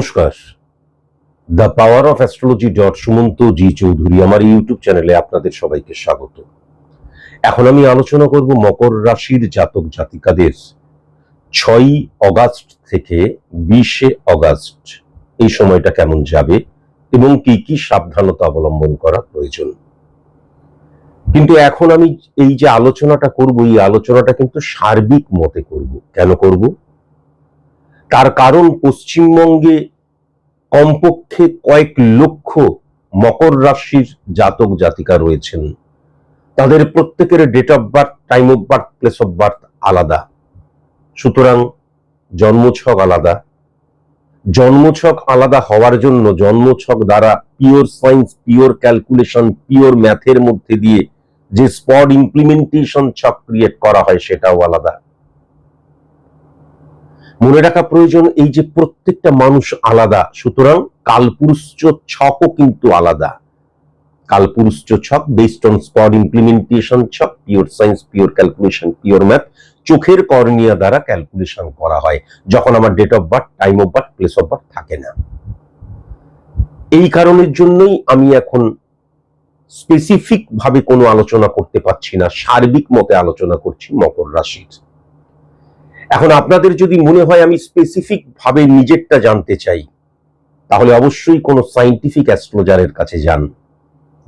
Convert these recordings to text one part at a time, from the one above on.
নমস্কার। The power of astrology dot Sumanta ji Chowdhury আমার YouTube চ্যানেলে আপনাদের সবাইকে স্বাগত। এখন আমি আলোচনা করব মকর রাশির জাতক জাতিকাদের। ছয়ই অগাস্ট থেকে বিশে অগাস্ট এই সময়টা কেমন যাবে এবং কি কি সাবধানতা অবলম্বন করা প্রয়োজন। কিন্তু এখন আমি এই যে আলোচনাটা করব, এই আলোচনাটা কিন্তু সার্বিক মতে করব। কেন করব? তার কারণ পশ্চিমবঙ্গে কমপক্ষে কয়েক লক্ষ মকর রাশির জাতক জাতিকা রয়েছেন। তাদের প্রত্যেকের date of birth time of birth place of birth আলাদা। সুতরাং জন্মছক আলাদা। জন্মছক আলাদা হওয়ার জন্য জন্মছক দ্বারা pure science pure calculation pure ম্যাথের মধ্যে দিয়ে যে স্পট ইমপ্লিমেন্টেশন ছক ক্রিয়েট করা হয় সেটাও আলাদা। মনে রাখা প্রয়োজন, এই যে প্রত্যেকটা মানুষ আলাদা, সুতরাং কালপুরুষ ছকও কিন্তু আলাদা। কালপুরুষ ছক বেসড অন স্পট ইমপ্লিমেন্টেশন ছক pure science pure calculation pure math চোখের কর্নিয়া দ্বারা ক্যালকুলেশন করা হয়, যখন আমার date of birth time of birth place of birth থাকে না। এই কারণের জন্যই আমি এখন স্পেসিফিক ভাবে কোনো আলোচনা করতে পারছি না, সার্বিক মতে আলোচনা করছি মকর রাশির। এখন আপনাদের যদি মনে হয় আমি স্পেসিফিক ভাবে নিজেরটা জানতে চাই, তাহলে অবশ্যই কোনো সাইন্টিফিক অ্যাস্ট্রোলজারের কাছে যান।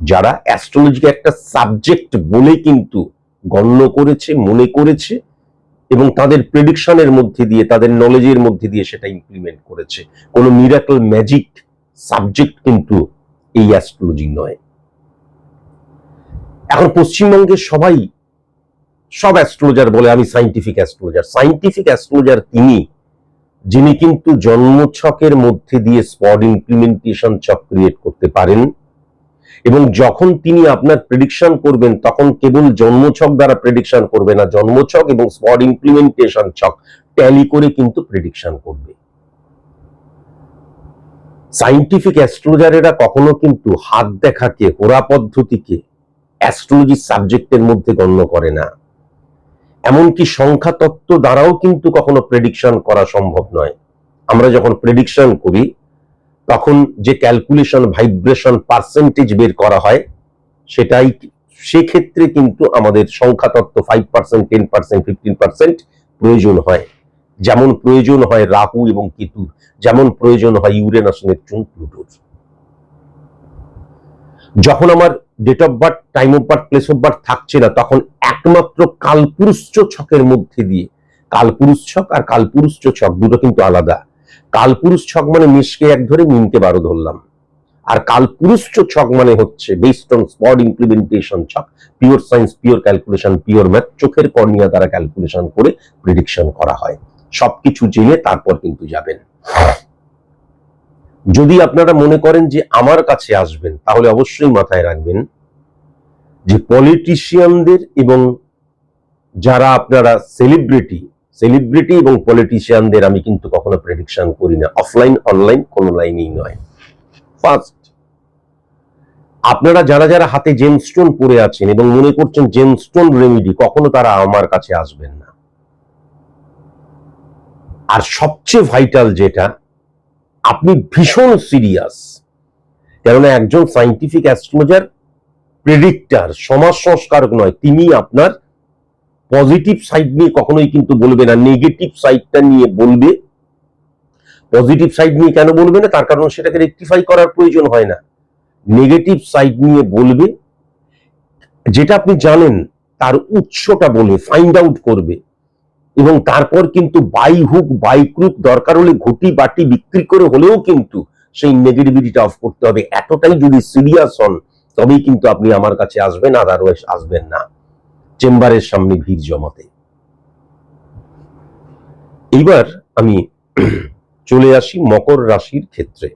যারা অ্যাস্ট্রোলজিকে একটা সাবজেক্ট বলে কিন্তু গণ্য করেছে, মনে করেছে এবং তাদের প্রেডিকশনের মধ্যে দিয়ে, তাদের নলেজের মধ্যে দিয়ে সেটা ইমপ্লিমেন্ট করেছে। কোনো মিরাকল ম্যাজিক সাবজেক্ট কিন্তু এই অ্যাস্ট্রোলজি নয়। এখন পশ্চিমবঙ্গের সবাই সব অ্যাস্ট্রোলজার বলে আমি সাইন্টিফিক অ্যাস্ট্রোলজার সাইন্টিফিক অ্যাস্ট্রোলজার তিনি, যিনি কিন্তু জন্মছকের মধ্যে দিয়ে স্পট ইমপ্লিমেন্টেশন ছক ক্রিয়েট করতে পারেন এবং যখন তিনি আপনার প্রেডিকশন করবেন, তখন কেবল জন্মছক দ্বারা প্রেডিকশন করবে না, জন্মছক এবং স্পট ইমপ্লিমেন্টেশন ছক ট্যালি করে কিন্তু প্রেডিকশন করবে। সাইন্টিফিক অ্যাস্ট্রোলজারেরা কখনো কিন্তু হাত দেখাকে হোরা পদ্ধতিকে অ্যাস্ট্রোলজি সাবজেক্টের মধ্যে গণ্য করে না। এমনকি সংখ্যা তত্ত্ব দ্বারাও কিন্তু কখনো প্রেডিকশন করা সম্ভব নয়। আমরা যখন প্রেডিকশন করি, তখন যে ক্যালকুলেশন ভাইব্রেশন পার্সেন্টেজ বের করা হয়, সেটাই সেক্ষেত্রে কিন্তু আমাদের সংখ্যা তত্ত্ব five percent ten percent fifteen percent প্রয়োজন হয়। যেমন প্রয়োজন হয় রাহু এবং কেতুর, যেমন প্রয়োজন হয় ইউরেনাস নেপচুন প্লুটোর যখন আমার date of birth time of birth place of birth থাকছে না। তখন একমাত্র কালপুরুষ ছকের মধ্যে দিয়ে কালপুরুষ ছক আর কালপুরুষ ছক দুটো কিন্তু আলাদা। কালপুরুষ ছক মানে মেষকে এক ধরে মিনকে বারো ধরলাম। আর কালপুরুষ ছক মানে হচ্ছে বেসড অন স্পট ইমপ্লিমেন্টেশন ছক pure science pure calculation pure math চোখের কর্নিয়া দ্বারা ক্যালকুলেশন করে প্রিডিকশন করা হয়। সবকিছু জেনে তারপর কিন্তু যাবেন। যদি আপনারা মনে করেন যে আমার কাছে আসবেন, তাহলে অবশ্যই মাথায় রাখবেন যে পলিটিশিয়ানদের এবং যারা আপনারা সেলিব্রিটি সেলিব্রিটি এবং পলিটিশিয়ানদের আমি কিন্তু কখনো প্রেডিকশন করি না। অফলাইন অনলাইন কোনো লাইনেই নয়। ফার্স্ট আপনারা যারা যারা হাতে জেমস্টোন পরে আছেন এবং মনে করছেন জেমস্টোন রেমিডি কখনো তারা আমার কাছে আসবেন না। আর সবচেয়ে ভাইটাল যেটা আপনি ভীষণ সিরিয়াস কেননা একজন সাইন্টিফিক অ্যাস্ট্রোলজার প্রেডিক্টার সমাজ সংস্কারক নয় তিনি আপনার পজিটিভ সাইড নিয়ে কখনোই কিন্তু বলবে না নেগেটিভ সাইডটা নিয়ে বলবে। পজিটিভ সাইড নিয়ে কেন বলবে না? তার কারণ সেটাকে রেকটিফাই করার প্রয়োজন হয় না। নেগেটিভ সাইড নিয়ে বলবে, যেটা আপনি জানেন, তার উৎসটা বলে ফাইন্ড আউট করবে। এবং তারপর কিন্তু বাই হুক, বাই ক্রুক, দরকার হলে ঘটি বাটি বিক্রি করে হলেও কিন্তু সেই নেগেটিভিটিটা অফ করতে হবে। এতটাই যদি সিরিয়াস হন, তবেই কিন্তু আপনি আমার কাছে আসবেন আদারওয়াইজ আসবেন না। চেম্বারের সামনে ভিড় জমাতে। এইবার আমি চলে আসি মকর রাশির ক্ষেত্রে।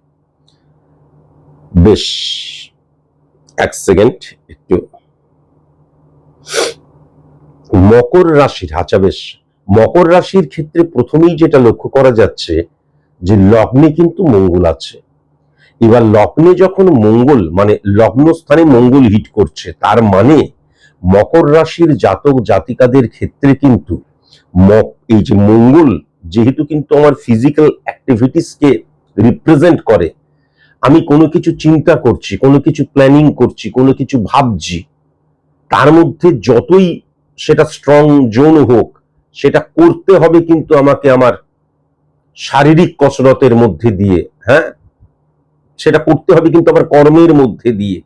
বেশ, এক সেকেন্ড একটু। মকর রাশির আচ্ছা বেশ। মকর রাশির ক্ষেত্রে প্রথমেই যেটা লক্ষ্য করা যাচ্ছে যে লগ্নে কিন্তু মঙ্গল আছে। এবার লগ্নে যখন মঙ্গল মানে লগ্ন স্থানে মঙ্গল হিট করছে, তার মানে মকর রাশির জাতক জাতিকাদের ক্ষেত্রে কিন্তু এই যে মঙ্গল যেহেতু কিন্তু আমার ফিজিক্যাল অ্যাক্টিভিটিসকে রিপ্রেজেন্ট করে, আমি কোনো কিছু চিন্তা করছি, কোনো কিছু প্ল্যানিং করছি, কোনো কিছু ভাবছি, তার মধ্যে যতই সেটা স্ট্রং জোন হোক সেটা করতে হবে কিন্তু আমাকে আমার শারীরিক কসরতের মধ্যে দিয়ে হ্যাঁ? সেটা করতে হবে কিন্তু আমার কর্মের মধ্যে দিয়ে।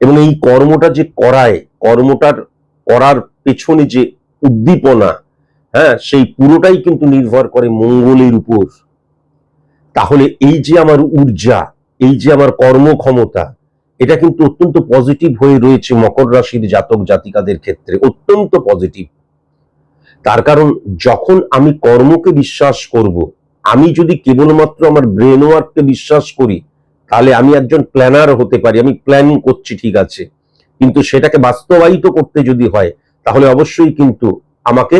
এবং এই কর্মটা যে করায়, কর্মটার করার পেছনে যে উদ্দীপনা হ্যাঁ সেই পুরোটাই কিন্তু নির্ভর করে মঙ্গলের উপর। তাহলে এই যে আমার ঊর্জা, এই যে আমার কর্মক্ষমতা, এটা কিন্তু অত্যন্ত পজিটিভ হয়ে রয়েছে মকর রাশির জাতক জাতিকাদের ক্ষেত্রে, অত্যন্ত পজিটিভ তার কারণ যখন আমি কর্মকে বিশ্বাস করব, আমি যদি কেবলমাত্র আমার ব্রেন ওয়ার্ককে বিশ্বাস করি, তাহলে আমি একজন প্ল্যানার হতে পারি, আমি প্ল্যানিং করছি ঠিক আছে। কিন্তু সেটাকে বাস্তবায়িত করতে যদি হয়, তাহলে অবশ্যই কিন্তু আমাকে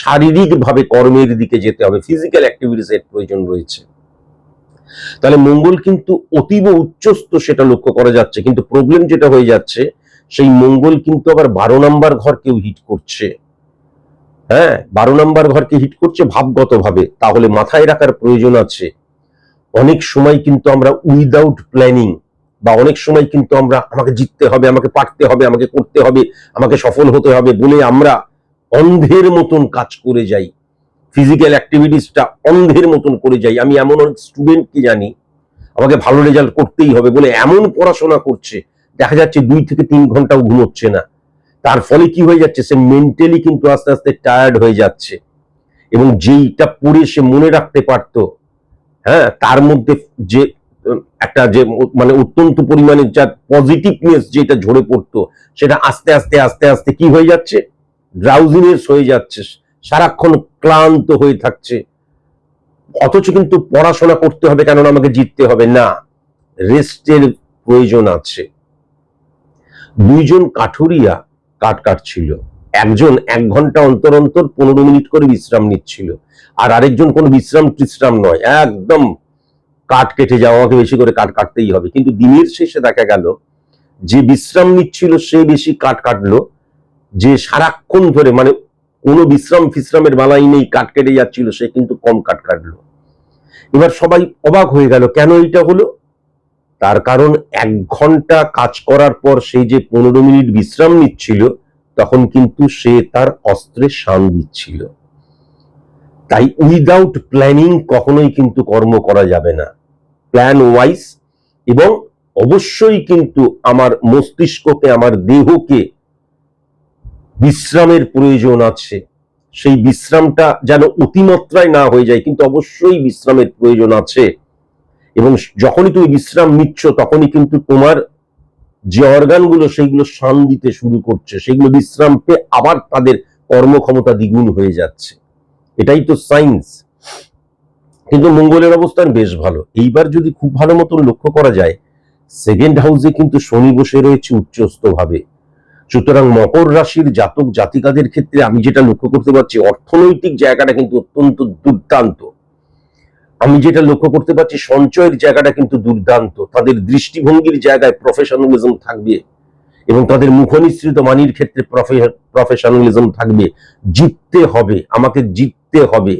শারীরিকভাবে কর্মের দিকে যেতে হবে ফিজিক্যাল অ্যাক্টিভিটিস এর প্রয়োজন রয়েছে। তাহলে মঙ্গল কিন্তু অতীব উচ্চস্থ সেটা লক্ষ্য করা যাচ্ছে, কিন্তু প্রবলেম যেটা হয়ে যাচ্ছে, সেই মঙ্গল কিন্তু আবার বারো নাম্বার ঘরকেও হিট করছে। হ্যাঁ বারো নাম্বার ঘরকে হিট করছে ভাবগত ভাবে তাহলে মাথায় রাখার প্রয়োজন আছে। অনেক সময় কিন্তু আমরা উইদাউট প্ল্যানিং বা অনেক সময় কিন্তু আমরা আমাকে জিততে হবে, আমাকে পারতে হবে, আমাকে করতে হবে, আমাকে সফল হতে হবে বলে আমরা অন্ধের মতন কাজ করে যাই। ফিজিক্যাল অ্যাক্টিভিটিসটা অন্ধের মতন করে যাই। আমি এমন অনেক স্টুডেন্টকে জানি, আমাকে ভালো রেজাল্ট করতেই হবে বলে এমন পড়াশোনা করছে, দেখা যাচ্ছে দুই থেকে তিন ঘন্টাও ঘুমোচ্ছে না। তার ফলে কি হয়ে যাচ্ছে? সে মেন্টালি কিন্তু আস্তে আস্তে টায়ার্ড হয়ে যাচ্ছে। এবং যেইটা পড়ে সে মনে রাখতে পারত হ্যাঁ তার মধ্যে যে, একটা যে মানে অত্যন্ত পরিমাণে যা পজিটিভনেস যেটা ঝরে পড়তো, সেটা আস্তে আস্তে আস্তে আস্তে কি হয়ে যাচ্ছে? ড্রাউজিনেস হয়ে যাচ্ছে, সারাক্ষণ ক্লান্ত হয়ে থাকছে। অথচ কিন্তু পড়াশোনা করতে হবে কেননা আমাকে জিততে হবে। না রেস্টের প্রয়োজন আছে। দুইজন কাঠুরিয়া কাঠ কাটছিল একজন এক ঘণ্টা অন্তর অন্তর পনেরো মিনিট করে বিশ্রাম নিচ্ছিল। আর আরেকজন কোনো বিশ্রাম টিশ্রাম নয়। একদম কাঠ কেটে যাওয়া আমাকে বেশি করে কাঠ কাটতেই হবে। কিন্তু দিনের শেষে দেখা গেল, যে বিশ্রাম নিচ্ছিল সে বেশি কাঠ কাটলো। যে সারাক্ষণ ধরে মানে কোনো বিশ্রাম ফিশ্রামের বালাই নেই কাঠ কেটে যাচ্ছিল, সে কিন্তু কম কাঠ কাটলো। এবার সবাই অবাক হয়ে গেল, কেন এইটা হলো? তার কারণ এক ঘণ্টা কাজ করার পর সেই যে পনেরো মিনিট বিশ্রাম নিচ্ছিল, তখন কিন্তু সে তার অস্ত্রে শান দিচ্ছিল। তাই উইদাউট প্ল্যানিং কখনোই কিন্তু কর্ম করা যাবে না। প্ল্যান ওয়াইজ এবং অবশ্যই কিন্তু আমার মস্তিষ্ককে, আমার দেহকে বিশ্রামের প্রয়োজন আছে। সেই বিশ্রামটা যেন অতিমাত্রায় না হয়ে যায়, কিন্তু অবশ্যই বিশ্রামের প্রয়োজন আছে। এবং যখনই তুমি বিশ্রাম নিচ্ছ, তখনই কিন্তু তোমার যে অর্গানগুলো, সেইগুলো শান দিতে শুরু করছে সেগুলো বিশ্রাম পেয়ে আবার তাদের কর্মক্ষমতা দ্বিগুণ হয়ে যাচ্ছে। এটাই তো সায়েন্স কিন্তু মঙ্গলের অবস্থান বেশ ভালো। এইবার যদি খুব ভালো মতন লক্ষ্য করা যায়, সেকেন্ড হাউসে কিন্তু শনি বসে রয়েছে উচ্চস্থ ভাবে সুতরাং মকর রাশির জাতক জাতিকাদের ক্ষেত্রে আমি যেটা লক্ষ্য করতে পারছি, অর্থনৈতিক জায়গাটা কিন্তু অত্যন্ত দুর্দান্ত। আমি যেটা লক্ষ্য করতে পারছি, সঞ্চয়ের জায়গাটা কিন্তু দুর্দান্ত। তাদের দৃষ্টিভঙ্গির জায়গায় প্রফেশনালিজম থাকবে এবং তাদের মুখনিসৃত মানির ক্ষেত্রে প্রফেশনালিজম থাকবে। জিততে হবে, আমাকে জিততে হবে।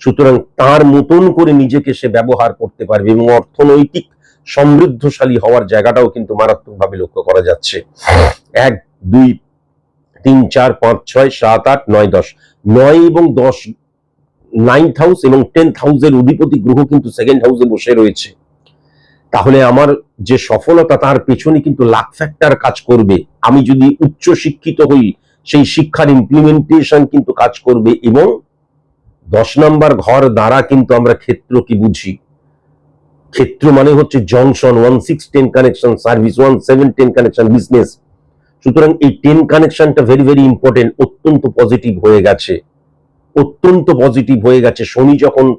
সুতরাং তার মতন করে নিজেকে সে ব্যবহার করতে পারবে এবং অর্থনৈতিক সমৃদ্ধশালী হওয়ার জায়গাটাও কিন্তু মারাত্মকভাবে লক্ষ্য করা যাচ্ছে। এক, দুই, তিন, চার, পাঁচ, ছয়, সাত, আট, নয়, দশ। নয় এবং দশ নাইন্থ হাউস এবং টেন্থ হাউসের অধিপতি গ্রহ কিন্তু সেকেন্ড হাউসে বসে রয়েছে। তাহলে আমার যে সফলতা তার পেছনে কিন্তু লাখ ফ্যাক্টর কাজ করবে। আমি যদি উচ্চ শিক্ষিত হই, সেই শিক্ষার ইমপ্লিমেন্টেশন কিন্তু কাজ করবে এবং দশ নাম্বার ঘর দ্বারা কিন্তু আমরা ক্ষেত্র কি বুঝি। ক্ষেত্র মানে হচ্ছে junction one six ten connection service one seven ten connection business সুতরাং এই টেন কানেকশনটা ভেরি ভেরি ইম্পর্টেন্ট অত্যন্ত পজিটিভ হয়ে গেছে। অত্যন্ত পজিটিভ হয়ে গেছে। শনি যখন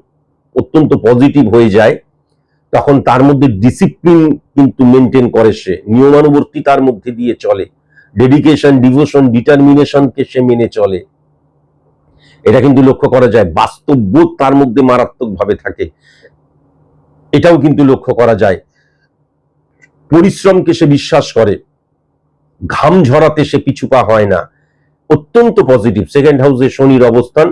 অত্যন্ত পজিটিভ হয়ে যায়, তখন তার মধ্যে ডিসিপ্লিন কিন্তু মেনটেন করে সে। নিয়মানুবর্তিতার মধ্যে দিয়ে চলে। ডেডিকেশন ডিভোশন ডিটারমিনেশনকে সে মেনে চলে। এটা কিন্তু লক্ষ্য করা যায়। বাস্তববোধ তার মধ্যে মারাত্মকভাবে থাকে। এটাও কিন্তু লক্ষ্য করা যায়। পরিশ্রমকে সে বিশ্বাস করে। ঘাম ঝরাতে সে পিছুপা হয় না। অত্যন্ত পজিটিভ সেকেন্ড হাউসে শনির অবস্থান।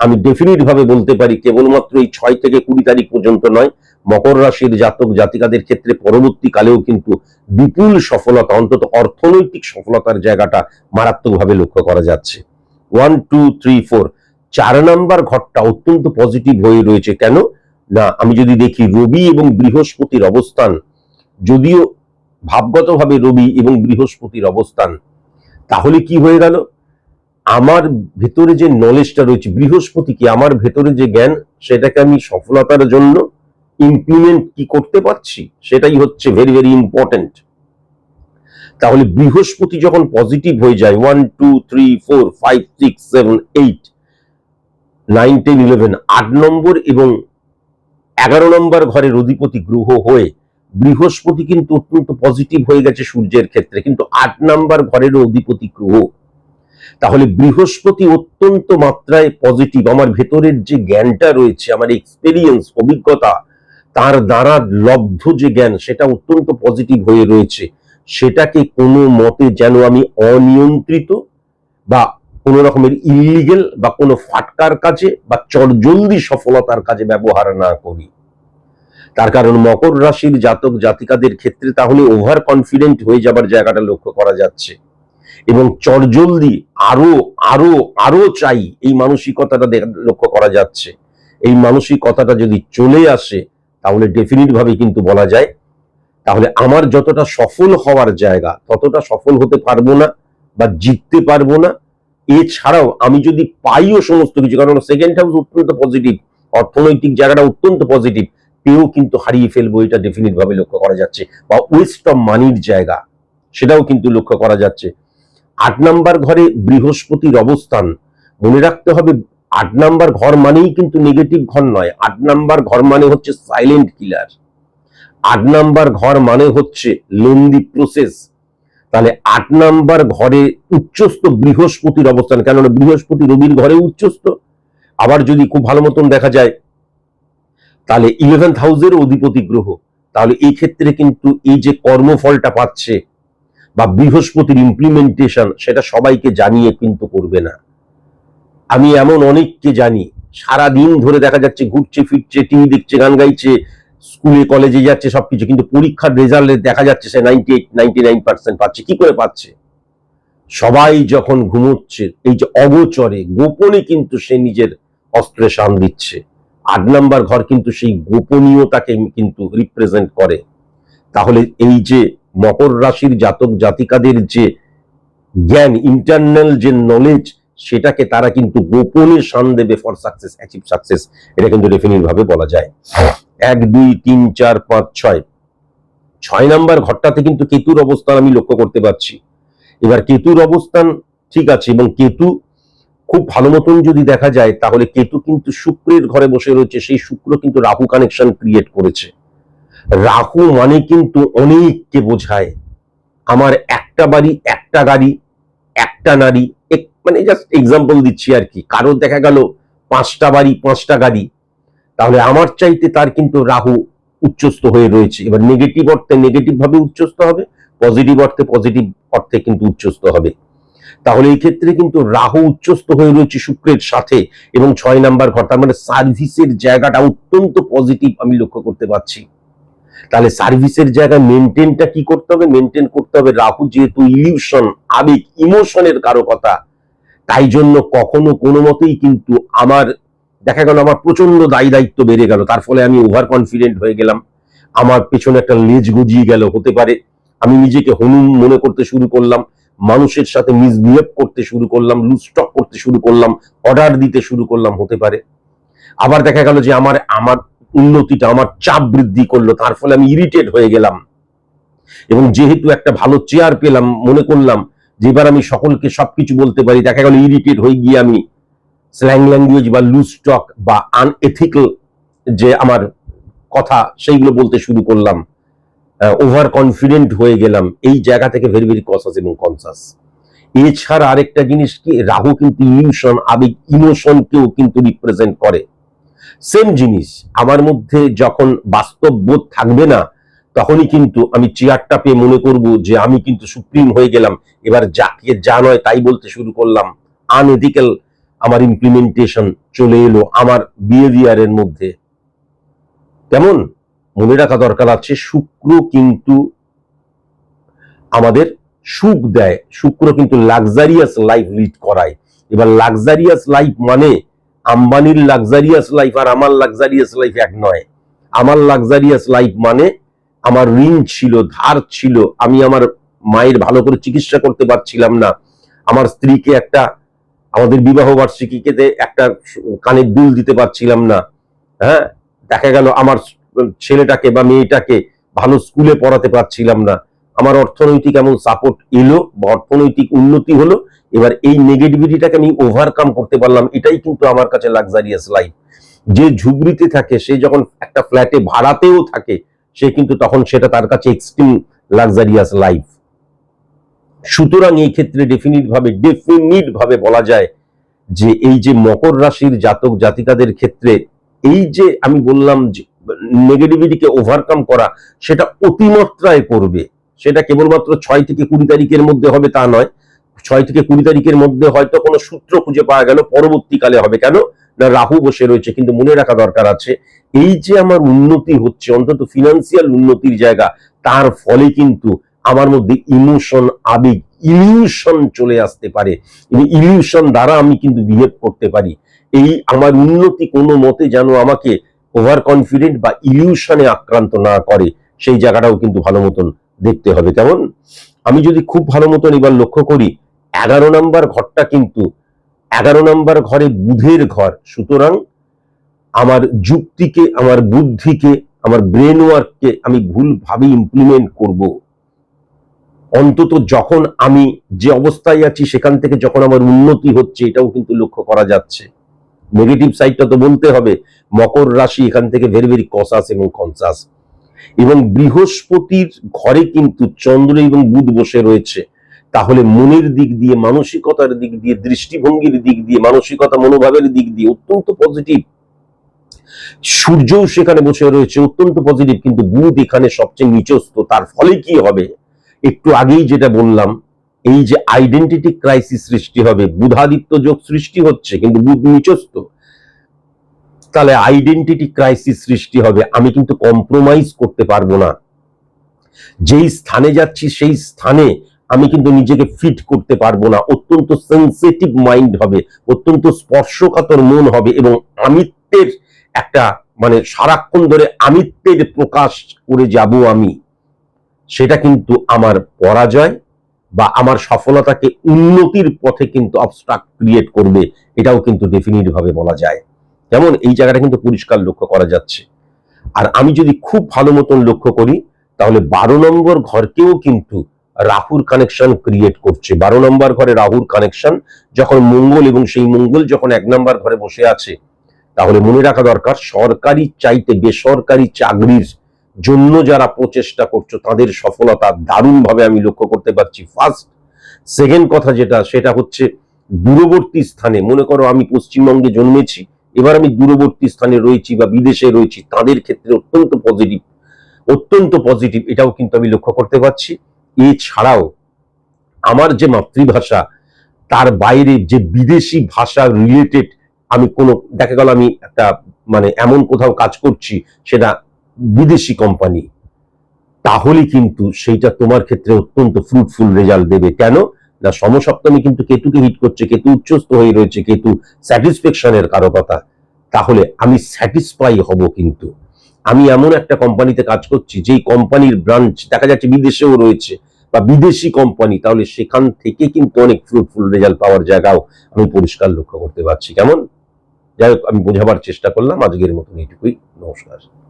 আমি ডেফিনিট ভাবে বলতে পারি, কেবলমাত্র এই ছয় থেকে কুড়ি তারিখ পর্যন্ত নয়, মকর রাশির জাতক জাতিকাদের ক্ষেত্রে পরবর্তীকালেও কিন্তু বিপুল সফলতা, অন্তত অর্থনৈতিক সফলতার জায়গাটা মারাত্মকভাবে লক্ষ্য করা যাচ্ছে। ওয়ান টু থ্রি ফোর চার নাম্বার ঘরটা অত্যন্ত পজিটিভ হয়ে রয়েছে। কেন? না, আমি যদি দেখি রবি এবং বৃহস্পতির অবস্থান, যদিও ভাবগতভাবে রবি এবং বৃহস্পতির অবস্থান তাহলে কি হয়ে গেল? আমার ভেতরে যে নলেজটা রয়েছে, বৃহস্পতি কি আমার ভেতরে যে জ্ঞান, সেটাকে আমি সফলতার জন্য ইমপ্লিমেন্ট কি করতে পারছি? সেটাই হচ্ছে ভেরি ভেরি ইম্পর্টেন্ট তাহলে বৃহস্পতি যখন পজিটিভ হয়ে যায় one two three four five six seven eight nine ten eleven আট নম্বর এবং এগারো নম্বর ঘরের অধিপতি গ্রহ হয়ে বৃহস্পতি কিন্তু অত্যন্ত পজিটিভ হয়ে গেছে সূর্যের ক্ষেত্রে, কিন্তু আট নাম্বার ঘরের অধিপতি গ্রহ। তাহলে বৃহস্পতি অত্যন্ত মাত্রায় পজিটিভ আমার ভেতরের যে জ্ঞানটা রয়েছে, আমার এক্সপেরিয়েন্স অভিজ্ঞতা, তার দ্বারা লব্ধ যে জ্ঞান, সেটা অত্যন্ত পজিটিভ হয়ে রয়েছে। সেটাকে কোনো মতে যেন আমি অনিয়ন্ত্রিত বা কোনো রকমের ইলিগেল বা কোনো ফাটকার কাজে বা চটজলদি সফলতার কাজে ব্যবহার না করি। তার কারণ মকর রাশির জাতক জাতিকাদের ক্ষেত্রে তাহলে ওভার কনফিডেন্ট হয়ে যাবার জায়গাটা লক্ষ্য করা যাচ্ছে। এবং চটজলদি আরও আরও আরও চাই এই মানসিকতাটা লক্ষ্য করা যাচ্ছে। এই মানসিকতাটা যদি চলে আসে, তাহলে ডেফিনিট ভাবে কিন্তু বলা যায়, তাহলে আমার যতটা সফল হওয়ার জায়গা, ততটা সফল হতে পারব না বা জিততে পারব না। এছাড়াও আমি যদি পাইও সমস্ত কিছু, কারণ সেকেন্ড হাউস অত্যন্ত পজিটিভ অর্থনৈতিক জায়গাটা অত্যন্ত পজিটিভ পেয়েও কিন্তু হারিয়ে ফেলব, এটা ডেফিনিট ভাবে লক্ষ্য করা যাচ্ছে। বা ওয়েস্ট অফ মানির জায়গা, সেটাও কিন্তু লক্ষ্য করা যাচ্ছে। আট নাম্বার ঘরে বৃহস্পতির অবস্থান, মনে রাখতে হবে, আট নাম্বার ঘর মানেই কিন্তু নেগেটিভ ঘর নয়, আট নাম্বার ঘর মানে হচ্ছে সাইলেন্ট কিলার আট নাম্বার ঘর মানে হচ্ছে লেন্দি প্রসেস তাহলে আট নাম্বার ঘরে উচ্চস্থ বৃহস্পতির অবস্থান, কেননা বৃহস্পতি রবির ঘরে উচ্চস্থ। আবার যদি খুব ভালো মতন দেখা যায় তাহলে ইলেভেন্থ হাউসের অধিপতি গ্রহ। তাহলে এই ক্ষেত্রে কিন্তু এই যে কর্মফলটা পাচ্ছে বা বৃহস্পতির ইমপ্লিমেন্টেশন সেটা সবাইকে জানিয়ে কিন্তু করবে না। আমি এমন অনেককে জানি সারা দিন ধরে দেখা যাচ্ছে ঘুরছে, ফিরছে, টিভি দেখছে, গান গাইছে, স্কুলে, কলেজে যাচ্ছে সবকিছু, কিন্তু পরীক্ষার রেজাল্টে দেখা যাচ্ছে সে ninety eight ninety nine percent পাচ্ছে। কি করে পাচ্ছে? সবাই যখন ঘুমোচ্ছে, এই যে অগোচরে গোপনে কিন্তু সে নিজের অস্ত্রে শান দিচ্ছে। আট নাম্বার ঘর কিন্তু সেই গোপনীয়তাকে কিন্তু রিপ্রেজেন্ট করে। তাহলে এই যে মকর রাশির জাতক জাতিকাদের যে জ্ঞান ইন্টারনাল যে নলেজ সেটাকে তারা কিন্তু গোপনে শান দেবে ফর সাকসেস অ্যাচিভ সাকসেস এটা কিন্তু ডেফিনিট ভাবে বলা যায়। এক, দুই, তিন, চার, পাঁচ, ছয়। ছয় নাম্বার ঘরটাতে কিন্তু কেতুর অবস্থান আমি লক্ষ্য করতে পারছি। এবার কেতুর অবস্থান ঠিক আছে এবং কেতু খুব ভালো মতন যদি দেখা যায়, তাহলে কেতু কিন্তু শুক্রের ঘরে বসে রয়েছে। সেই শুক্র কিন্তু রাহু কানেকশন ক্রিয়েট করেছে। রাহু মানে কিন্তু অনেককে বোঝায়। আমার একটা বাড়ি, একটা গাড়ি, একটা নারী। মানে জাস্ট এক্সাম্পল দিচ্ছি আর কি। কারোর দেখা গেল পাঁচটা বাড়ি, পাঁচটা গাড়ি। তাহলে আমার চাইতে তার কিন্তু রাহু উচ্চস্থ হয়ে রয়েছে। এবার নেগেটিভ অর্থে নেগেটিভ ভাবে উচ্চস্থ হবে পজিটিভ অর্থে পজিটিভ অর্থে কিন্তু উচ্চস্থ হবে। তাহলে এই ক্ষেত্রে কিন্তু রাহু উচ্চস্থ হয়ে রয়েছে শুক্রের সাথে এবং ছয় নাম্বার ঘর, তার মানে সার্ভিসের জায়গাটা অত্যন্ত পজিটিভ আমি লক্ষ্য করতে পারছি। তাহলে সার্ভিসের জায়গায় মেনটেনটা কি করতে হবে? মেনটেন করতে হবে রাহু যেহেতু ইলিউশন আবেগ ইমোশনের কারকতা। তাই জন্য কখনো কোনো মতেই কিন্তু আমার, দেখা গেল আমার প্রচণ্ড দায়ী দায়িত্ব বেড়ে গেল, তার ফলে আমি ওভার কনফিডেন্ট হয়ে গেলাম। আমার পেছনে একটা লেজ গজিয়ে গেল, হতে পারে। আমি নিজেকে হনুম মনে করতে শুরু করলাম। মানুষের সাথে মিসবিহেভ করতে শুরু করলাম লুস্টক করতে শুরু করলাম অর্ডার দিতে শুরু করলাম হতে পারে। আবার দেখা গেল যে আমার আমার উন্নতিটা, আমার চাপ বৃদ্ধি করল, তার ফলে আমি ইরিটেট হয়ে গেলাম। এবং যেহেতু একটা ভালো চেয়ার পেলাম, মনে করলাম যে এবার আমি সকলকে সবকিছু বলতে পারি, দেখা গেল ইরিটেট হয়ে গিয়ে আমি স্ল্যাং ল্যাঙ্গুয়েজ বা লুজ বা আনএথিক্যাল যে আমার কথা, সেইগুলো বলতে শুরু করলাম। ওভার কনফিডেন্ট হয়ে গেলাম। এই জায়গা থেকে ভেরি ভেরি কসাস এবং কনসাস এছাড়া আরেকটা জিনিস কি, রাহু কিন্তু ইমোশন আবেগ ইমোশনকেও কিন্তু রিপ্রেজেন্ট করে। সেম জিনিস, আমার মধ্যে যখন বাস্তব বোধ থাকবে না, তখনই কিন্তু আমি চেয়ারটা পেয়ে মনে করব যে আমি কিন্তু সুপ্রিম হয়ে গেলাম। এবার যাকে যা নয় তাই বলতে শুরু করলাম। আনএথিক্যাল আমার ইমপ্লিমেন্টেশন চলে এলো আমার বিহেভিয়ারের মধ্যে। কেমন? মনে রাখা দরকার আছে, শুক্র কিন্তু আমাদের সুখ দেয়। শুক্র কিন্তু লাক্সারিয়াস লাইফ লিড করায়। এবার লাক্সারিয়াস লাইফ মানে আম্বানির লাক্সারিয়াস লাইফ আর আমার লাক্সারিয়াস লাইফ এক নয়। আমার লাক্সারিয়াস লাইফ মানে আমার ঋণ ছিল, ধার ছিল, আমি আমার মায়ের ভালো করে চিকিৎসা করতে পারছিলাম না। আমার স্ত্রীকে একটা, আমাদের বিবাহ বার্ষিকীতে একটা কানের দুল দিতে পারছিলাম না। হ্যাঁ দেখা গেল আমার ছেলেটাকে বা মেয়েটাকে ভালো স্কুলে পড়াতে পারছিলাম না। আমার অর্থনৈতিক এমন সাপোর্ট এলো বা অর্থনৈতিক উন্নতি হলো, এবার এই নেগেটিভিটিটাকে আমি ওভারকাম করতে পারলাম, এটাই কিন্তু আমার কাছে লাক্সারিয়াস লাইফ যে ঝুগড়িতে থাকে, সে যখন একটা ফ্ল্যাটে ভাড়াতেও থাকে, সে কিন্তু তখন সেটা তার কাছে এক্সট্রিম লাক্সারিয়াস লাইফ সুতরাং এই ক্ষেত্রে ডেফিনিট ভাবে ডেফিনিট ভাবে বলা যায় যে এই যে মকর রাশির জাতক জাতিকাদের ক্ষেত্রে, এই যে আমি বললাম যে নেগেটিভিটিকে ওভারকাম করা, সেটা অতিমাত্রায় করবে। সেটা কেবলমাত্র ছয় থেকে কুড়ি তারিখের মধ্যে হবে তা নয়। ছয় থেকে কুড়ি তারিখের মধ্যে হয়তো কোনো সূত্র খুঁজে পাওয়া গেল, পরবর্তীকালে হবে। কেন? না, রাহু বসে রয়েছে, কিন্তু মনে রাখা দরকার আছে, এই যে আমার উন্নতি হচ্ছে, অন্তত ফিনান্সিয়াল উন্নতির জায়গা, তার ফলে কিন্তু আমার মধ্যে ইমোশন আবেগ ইলিউশন চলে আসতে পারে। ইলিউশন দ্বারা আমি কিন্তু বিহেভ করতে পারি। এই আমার উন্নতি কোনো মতে যেন আমাকে ওভার কনফিডেন্ট বা ইলিউশনে আক্রান্ত না করে, সেই জায়গাটাও কিন্তু ভালো মতন দেখতে হবে। কেমন? আমি যদি খুব ভালো মতন এবার লক্ষ্য করি, এগারো নাম্বার ঘরটা কিন্তু, এগারো নাম্বার ঘরে বুধের ঘর। সুতরাং আমার যুক্তিকে, আমার বুদ্ধিকে, আমার ব্রেন ওয়ার্ককে আমি ভুলভাবে ইমপ্লিমেন্ট করব। অন্তত যখন আমি যে অবস্থায় আছি, সেখান থেকে যখন আমার উন্নতি হচ্ছে, এটাও কিন্তু লক্ষ্য করা যাচ্ছে। নেগেটিভ সাইডটা তো বলতে হবে। মকর রাশি এখান থেকে ভেরি ভেরি কসাস এবং কনসাস। এবং বৃহস্পতির ঘরে কিন্তু চন্দ্র এবং বুধ বসে রয়েছে। তাহলে মনের দিক দিয়ে, মানসিকতার দিক দিয়ে, দৃষ্টিভঙ্গির দিক দিয়ে, মানসিকতা, মনোভাবের দিক দিয়ে অত্যন্ত পজিটিভ সূর্যও সেখানে বসে রয়েছে, অত্যন্ত পজিটিভ কিন্তু বুধ এখানে সবচেয়ে নিচস্ত তার ফলে কি হবে? একটু আগেই যেটা বললাম এই যে আইডেন্টিটি ক্রাইসিস সৃষ্টি হবে, বুধাদিত্য যোগ সৃষ্টি হচ্ছে, কিন্তু বুধ নিচস্ত তাহলে আইডেন্টিটি ক্রাইসিস সৃষ্টি হবে, আমি কিন্তু কম্প্রোমাইজ করতে পারব না। যেই স্থানে যাচ্ছি, সেই স্থানে আমি কিন্তু নিজেকে ফিট করতে পারব না। অত্যন্ত সেন্সিটিভ মাইন্ড হবে, অত্যন্ত স্পর্শকাতর মন হবে এবং আমিত্বের একটা মানে সারাক্ষণ ধরে আমিত্বের প্রকাশ করে যাব আমি। সেটা কিন্তু আমার পরাজয় বা আমার সফলতাকে উন্নতির পথে কিন্তু অবস্ট্রাক্ট ক্রিয়েট করবে, এটাও কিন্তু ডেফিনিট ভাবে বলা যায়। যেমন এই জায়গাটা কিন্তু পরিষ্কার লক্ষ্য করা যাচ্ছে। আর আমি যদি খুব ভালো মতন লক্ষ্য করি, তাহলে বারো নম্বর ঘরকেও কিন্তু রাহুর কানেকশন ক্রিয়েট করছে। বারো নম্বর ঘরে রাহুর কানেকশন যখন মঙ্গল এবং সেই মঙ্গল যখন এক নম্বর ঘরে বসে আছে, তাহলে মনে রাখা দরকার, সরকারি চাইতে বেসরকারি চাকরির জন্য যারা প্রচেষ্টা করছ, তাদের সফলতা দারুণভাবে আমি লক্ষ্য করতে পারছি। ফার্স্ট সেকেন্ড কথা যেটা, সেটা হচ্ছে দূরবর্তী স্থানে, মনে করো আমি পশ্চিমবঙ্গে জন্মেছি, এবার আমি দূরবর্তী স্থানে রয়েছি বা বিদেশে রয়েছি, তাদের ক্ষেত্রে অত্যন্ত পজিটিভ অত্যন্ত পজিটিভ এটাও কিন্তু আমি লক্ষ্য করতে পারছি। এছাড়াও, আমার যে মাতৃভাষা, তার বাইরে যে বিদেশি ভাষা রিলেটেড আমি কোনো, দেখা গেল আমি একটা মানে এমন কোথাও কাজ করছি, সেটা বিদেশি কোম্পানি তাহলে কিন্তু সেইটা তোমার ক্ষেত্রে অত্যন্ত ফ্রুটফুল রেজাল্ট দেবে। কেন? না, সমসপ্তমী কিন্তু কেতুকে হিট করছে, কেতু উচ্চস্থ হয়ে রয়েছে, কেতু স্যাটিসফ্যাকশনের কারও কথা। তাহলে আমি স্যাটিসফাই হব কিন্তু। আমি এমন একটা কোম্পানিতে কাজ করছি, যেই কোম্পানির ব্রাঞ্চ দেখা যাচ্ছে বিদেশেও রয়েছে, বা বিদেশি কোম্পানি তাহলে সেখান থেকে কিন্তু অনেক ফ্রুটফুল রেজাল্ট পাওয়ার জায়গাও আমি পরিষ্কার লক্ষ্য করতে পারছি। কেমন? যাই হোক, আমি বোঝাবার চেষ্টা করলাম। আজকের মতন এইটুকুই। নমস্কার।